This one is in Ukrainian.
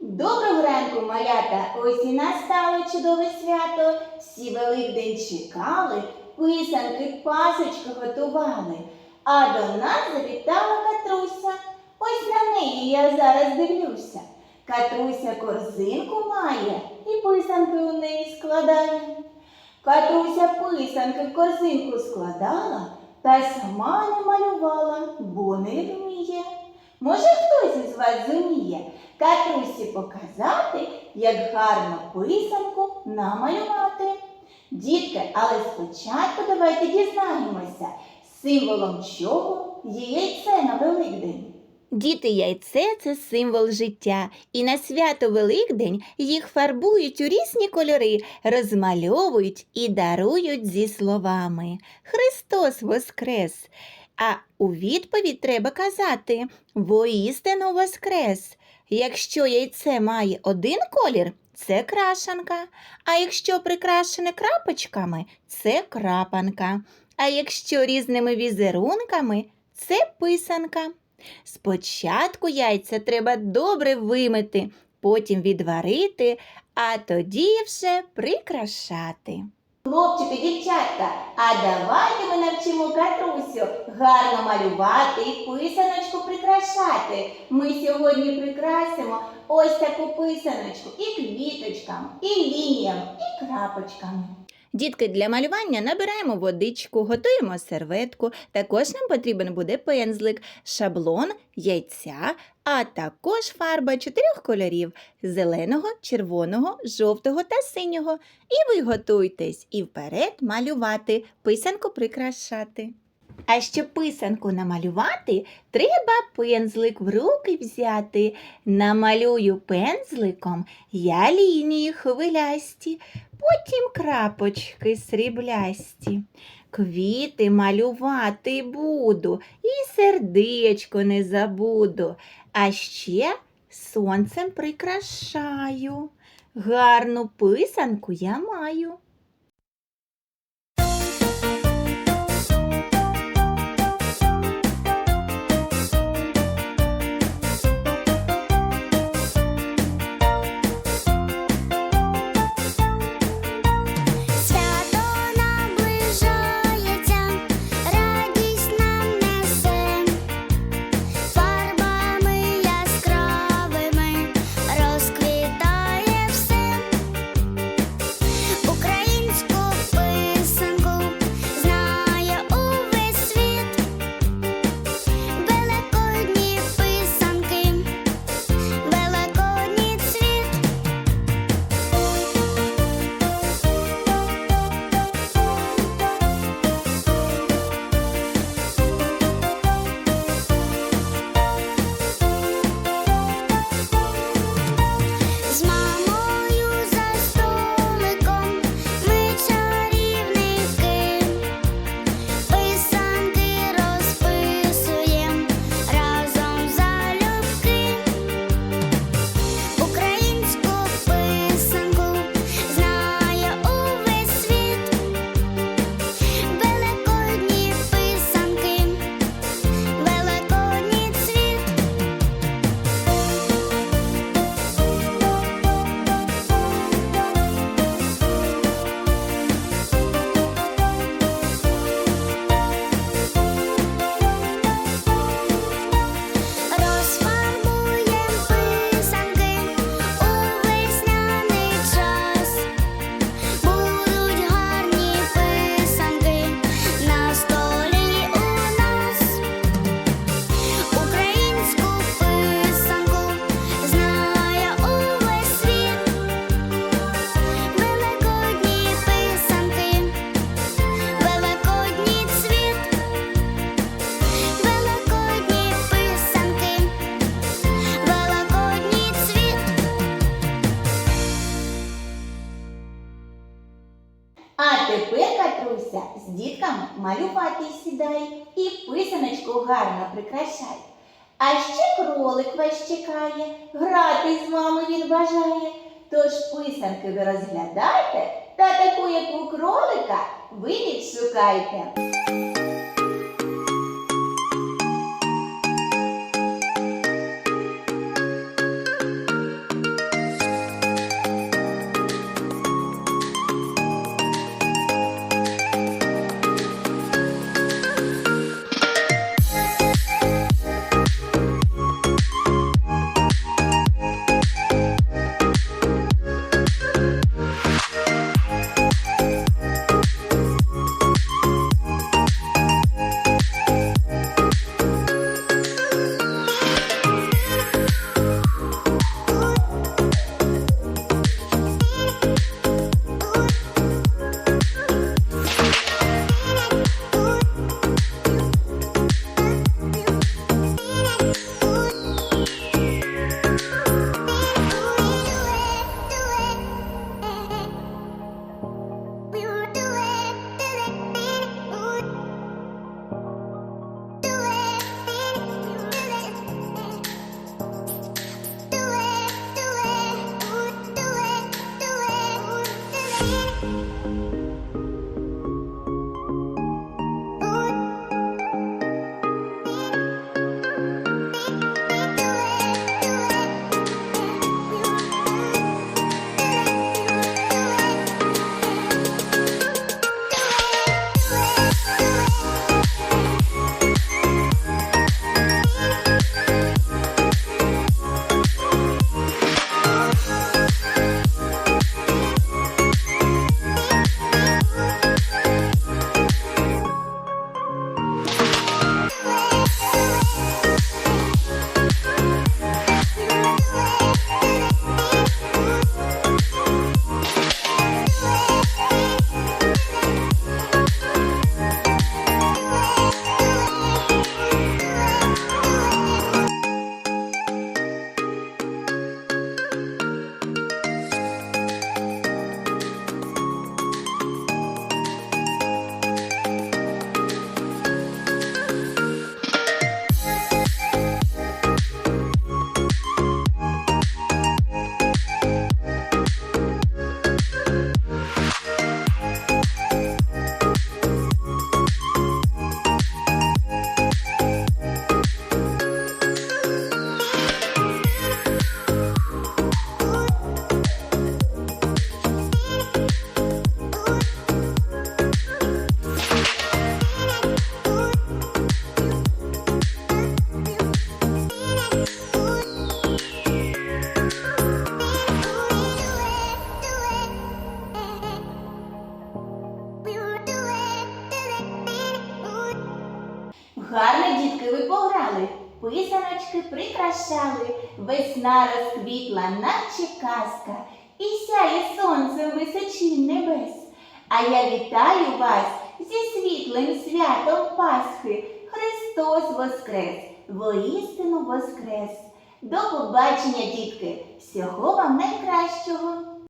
Доброго ранку, малята! Ось і настало чудове свято. Всі Великдень чекали, писанки, пасочки готували. А до нас завітала Катруся. Ось на неї я зараз дивлюся. Катруся корзинку має і писанки у неї складає. Катруся писанки в корзинку складала та сама не малювала, бо не вміє. Може, хтось із вас зуміє Катрусі показати, як гарно писанку намалювати. Дітки, але спочатку давайте дізнаємося, символом чого є яйце на Великдень. Діти яйце це символ життя, і на свято Великдень їх фарбують у різні кольори, розмальовують і дарують зі словами Христос Воскрес! А у відповідь треба казати Воістину Воскрес! Якщо яйце має один колір, це крашанка, а якщо прикрашене крапочками, це крапанка, а якщо різними візерунками, це писанка. Спочатку яйця треба добре вимити, потім відварити, а тоді вже прикрашати. Хлопчики, дівчатка, а давайте ми навчимо Катрусю гарно малювати і писаночку прикрашати. Ми сьогодні прикрасимо ось таку писаночку і квіточками, і лініями, і крапочками. Дітки, для малювання набираємо водичку, готуємо серветку. Також нам потрібен буде пензлик, шаблон, яйця, а також фарба чотирьох кольорів зеленого, червоного, жовтого та синього. І ви готуйтесь і вперед малювати, писанку прикрашати. А щоб писанку намалювати, треба пензлик в руки взяти. Намалюю пензликом я лінії хвилясті, потім крапочки сріблясті. Квіти малювати буду і сердечко не забуду. А ще сонцем прикрашаю. Гарну писанку я маю. Малювати сідай і писаночку гарно прикрашай. А ще кролик вас чекає, грати з вами він бажає. Тож писанки ви розглядайте та таку, як у кролика, ви відшукайте. Писаночки прикрашали, весна розквітла, наче казка, і сяє сонце в височінь небес. А я вітаю вас зі світлим святом Пасхи. Христос Воскрес, воістину Воскрес. До побачення, дітки! Всього вам найкращого!